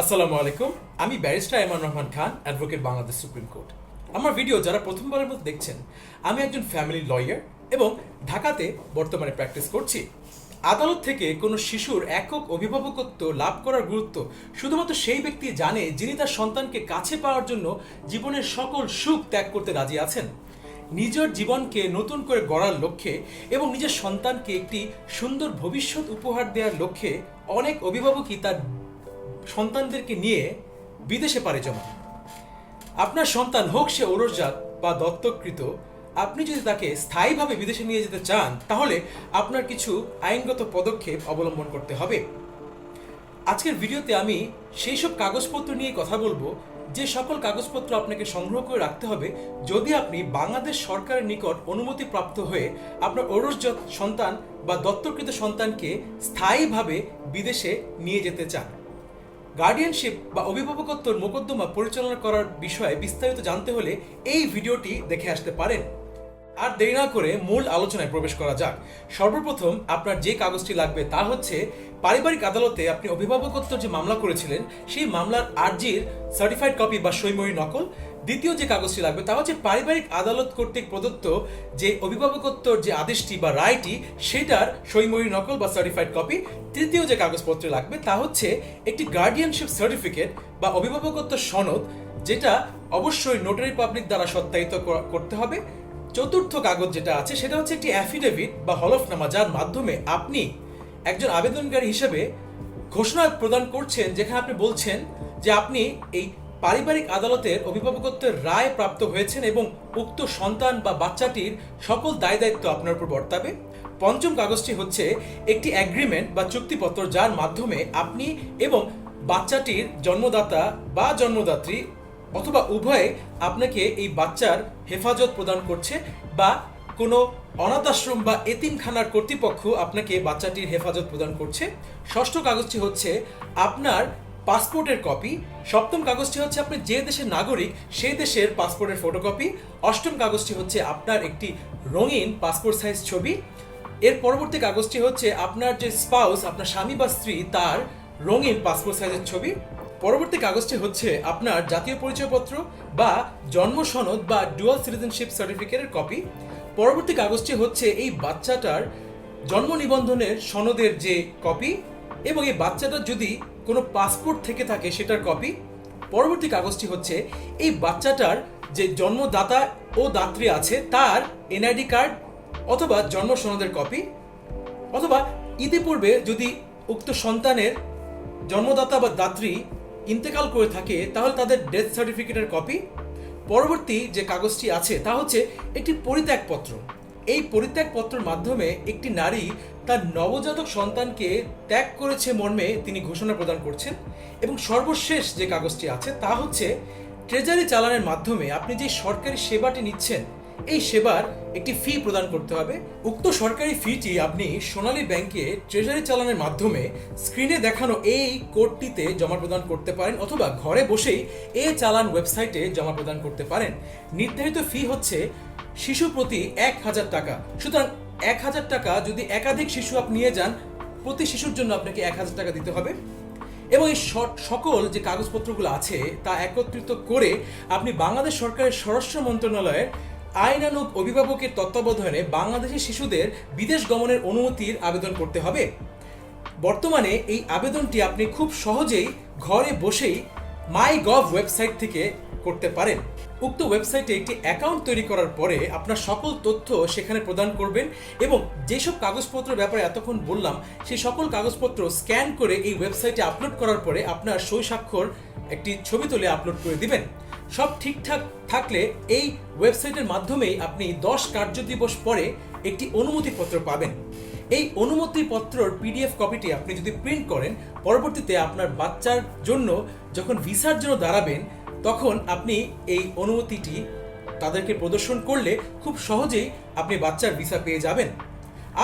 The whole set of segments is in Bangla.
আসসালামু আলাইকুম। আমি barrister Eman Rahman Khan, advocate Bangladesh supreme court. আমার ভিডিও যারা প্রথমবারের মতো দেখছেন, আমি একজন ফ্যামিলি লয়ার এবং ঢাকাতে বর্তমানে প্র্যাকটিস করছি। আদালত থেকে কোনো শিশুর একক অভিভাবকত্ব লাভ করার গুরুত্ব শুধুমাত্র সেই ব্যক্তি জানে যিনি তার সন্তানকে কাছে পাওয়ার জন্য জীবনের সকল সুখ ত্যাগ করতে রাজি আছেন। নিজের জীবনকে নতুন করে গড়ার লক্ষ্যে এবং নিজের সন্তানকে একটি সুন্দর ভবিষ্যৎ উপহার দেওয়ার লক্ষ্যে অনেক অভিভাবকই তার সন্তানদেরকে নিয়ে বিদেশে পাড়ি জমান। আপনার সন্তান হোক সে ওরসজাত বা দত্তকৃত, আপনি যদি তাকে স্থায়ীভাবে বিদেশে নিয়ে যেতে চান, তাহলে আপনার কিছু আইনগত পদক্ষেপ অবলম্বন করতে হবে। আজকের ভিডিওতে আমি সেই সব কাগজপত্র নিয়ে কথা বলব, যে সকল কাগজপত্র আপনাকে সংগ্রহ করে রাখতে হবে, যদি আপনি বাংলাদেশ সরকারের নিকট অনুমতি প্রাপ্ত হয়ে আপনার ওরসজাত সন্তান বা দত্তকৃত সন্তানকে স্থায়ীভাবে বিদেশে নিয়ে যেতে চান। গার্ডিয়ানশিপ বা অভিভাবকত্বর মোকদ্দমা পরিচালনা করার বিষয়ে বিস্তারিত জানতে হলে এই ভিডিওটি দেখে আসতে পারেন। আর দেরি না করে মূল আলোচনায় প্রবেশ করা যাক। সর্বপ্রথম আপনার যে কাগজটি লাগবে তা হচ্ছে, পারিবারিক আদালতে আপনি অভিভাবকত্ব যে মামলা করেছিলেন, সেই মামলার আর্জির সার্টিফাইড কপি বা সৈময়ী নকল দ্বিতীয় যে কাগজটি লাগবে তা হচ্ছে পারিবারিক আদালত কর্তৃক প্রদত্ত যে অভিভাবকত্বর যে আদেশটি বা রায়টি, সেটার সইময়ী নকল বা সার্টিফাইড কপি তৃতীয় যে কাগজপত্র লাগবে তা হচ্ছে একটি গার্ডিয়ানশিপ সার্টিফিকেট বা অভিভাবকত্ব সনদ, যেটা অবশ্যই নোটারি পাবলিক দ্বারা সত্যায়িত করতে হবে। চতুর্থ কাগজ যেটা আছে, সেটা হচ্ছে একটি অ্যাফিডেভিট বা হলফনামা, যার মাধ্যমে আপনি একজন আবেদনকারী হিসেবে ঘোষণা প্রদান করছেন, যেখানে আপনি বলছেন যে আপনি এই পারিবারিক আদালতের অভিভাবকত্বের রায় প্রাপ্ত হয়েছেন এবং উক্ত সন্তান বা বাচ্চাটির সকল দায় দায়িত্ব আপনার উপর বর্তাবে। পঞ্চম কাগজটি হচ্ছে একটি অ্যাগ্রিমেন্ট বা চুক্তিপত্র যার মাধ্যমে আপনি এবং বাচ্চাটির জন্মদাতা বা জন্মদাত্রী অথবা উভয়ে আপনাকে এই বাচ্চার হেফাজত প্রদান করছে বা কোনো অনাথ আশ্রম বা এতিমখানার কর্তৃপক্ষ আপনাকে বাচ্চাটির হেফাজত প্রদান করছে। ষষ্ঠ কাগজটি হচ্ছে আপনার পাসপোর্টের কপি সপ্তম কাগজটি হচ্ছে আপনি যে দেশের নাগরিক, সেই দেশের পাসপোর্টের ফটোকপি অষ্টম কাগজটি হচ্ছে আপনার একটি রঙিন পাসপোর্ট সাইজ ছবি। এর পরবর্তী কাগজটি হচ্ছে আপনার যে স্পাউস আপনার স্বামী বা স্ত্রী, তার রঙিন পাসপোর্ট সাইজের ছবি। পরবর্তী কাগজটি হচ্ছে আপনার জাতীয় পরিচয়পত্র বা জন্ম সনদ বা ডুয়াল সিটিজেনশিপ সার্টিফিকেটের কপি পরবর্তী কাগজটি হচ্ছে এই বাচ্চাটার জন্ম নিবন্ধনের সনদের যে কপি এবং এই বাচ্চাটার যদি কোনো পাসপোর্ট থেকে থাকে সেটার কপি পরবর্তী কাগজটি হচ্ছে এই বাচ্চাটার যে জন্মদাতা ও দাত্রী আছে তার এনআইডি কার্ড অথবা জন্ম সনদের কপি অথবা ইতিপূর্বে যদি উক্ত সন্তানের জন্মদাতা বা দাত্রী ইন্তেকাল করে থাকে তাহলে তাদের ডেথ সার্টিফিকেটের কপি পরবর্তী যে কাগজটি আছে তা হচ্ছে একটি পরিত্যাগপত্র। এই পরিত্যাগপত্রের মাধ্যমে একটি নারী তার নবজাতক সন্তানকে ত্যাগ করেছে মর্মে তিনি ঘোষণা প্রদান করছেন এবং সর্বশেষ যে কাগজটি আছে তা হচ্ছে, ট্রেজারি চালানের মাধ্যমে আপনি যে সরকারি সেবাটি নিচ্ছেন, এই সেবার একটি ফি প্রদান করতে হবে। উক্ত সরকারি ফিটি আপনি সোনালী ব্যাংকে ট্রেজারি চালানের মাধ্যমে স্ক্রিনে দেখানো এই কোডটিতে জমা প্রদান করতে পারেন অথবা ঘরে বসেই এ চালান ওয়েবসাইটে জমা প্রদান করতে পারেন। নির্ধারিত ফি হচ্ছে শিশু প্রতি এক হাজার টাকা। সুতরাং এক হাজার টাকা যদি একাধিক শিশু আপনি নিয়ে যান, প্রতি শিশুর জন্য আপনাকে এক হাজার টাকা দিতে হবে। এবং এই সকল যে কাগজপত্রগুলো আছে, তা একত্রিত করে আপনি বাংলাদেশ সরকারের স্বরাষ্ট্র মন্ত্রণালয়ের আইনানুগ অভিভাবকের তত্ত্বাবধানে বাংলাদেশের শিশুদের বিদেশ গমনের অনুমতির আবেদন করতে হবে। বর্তমানে এই আবেদনটি আপনি খুব সহজেই ঘরে বসেই মাই গভ ওয়েবসাইট থেকে করতে পারেন। উক্ত ওয়েবসাইটে একটি অ্যাকাউন্ট তৈরি করার পরে আপনার সকল তথ্য সেখানে প্রদান করবেন এবং যেসব কাগজপত্রের ব্যাপারে এতক্ষণ বললাম, সেই সকল কাগজপত্র স্ক্যান করে এই ওয়েবসাইটে আপলোড করার পরে আপনার সই স্বাক্ষর একটি ছবি তুলে আপলোড করে দিবেন। সব ঠিকঠাক থাকলে এই ওয়েবসাইটের মাধ্যমেই আপনি দশ কার্য দিবস পরে একটি অনুমতিপত্র পাবেন। এই অনুমতিপত্রর পিডিএফ কপিটি আপনি যদি প্রিন্ট করেন, পরবর্তীতে আপনার বাচ্চার জন্য যখন ভিসার জন্য দাঁড়াবেন, তখন আপনি এই অনুমতিটি তাদেরকে প্রদর্শন করলে খুব সহজেই আপনি বাচ্চার ভিসা পেয়ে যাবেন।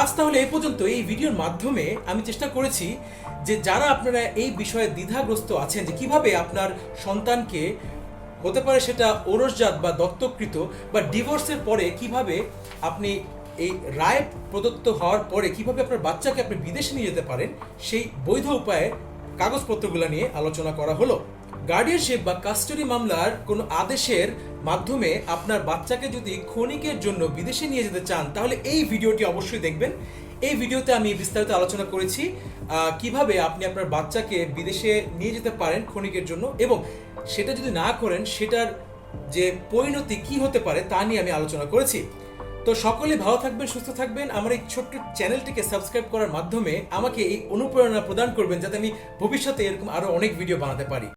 আজ তাহলে এই পর্যন্ত এই ভিডিওর মাধ্যমে আমি চেষ্টা করেছি যে যারা আপনারা এই বিষয়ে দ্বিধাগ্রস্ত আছেন যে কীভাবে আপনার সন্তানকে হতে পারে সেটা ওরসজাত বা দত্তকৃত বা ডিভোর্সের পরে কীভাবে আপনি এই রায় প্রদত্ত হওয়ার পরে কীভাবে আপনার বাচ্চাকে আপনি বিদেশে নিয়ে যেতে পারেন, সেই বৈধ উপায়ে কাগজপত্রগুলো নিয়ে আলোচনা করা হলো। গার্ডিয়ানশিপ বা কাস্টাডি মামলার কোনো আদেশের মাধ্যমে আপনার বাচ্চাকে যদি ক্ষণিকের জন্য বিদেশে নিয়ে যেতে চান, তাহলে এই ভিডিওটি অবশ্যই দেখবেন। এই ভিডিওতে আমি বিস্তারিত আলোচনা করেছি কীভাবে আপনি আপনার বাচ্চাকে বিদেশে নিয়ে যেতে পারেন ক্ষণিকের জন্য এবং সেটা যদি না করেন, সেটার যে পরিণতি কি হতে পারে তা নিয়ে আমি আলোচনা করেছি। তো সকলে ভালো থাকবেন, সুস্থ থাকবেন। আমার এই ছোট্ট চ্যানেলটিকে সাবস্ক্রাইব করার মাধ্যমে আমাকে এই অনুপ্রেরণা প্রদান করবেন, যাতে আমি ভবিষ্যতে এরকম আরও অনেক ভিডিও বানাতে পারি।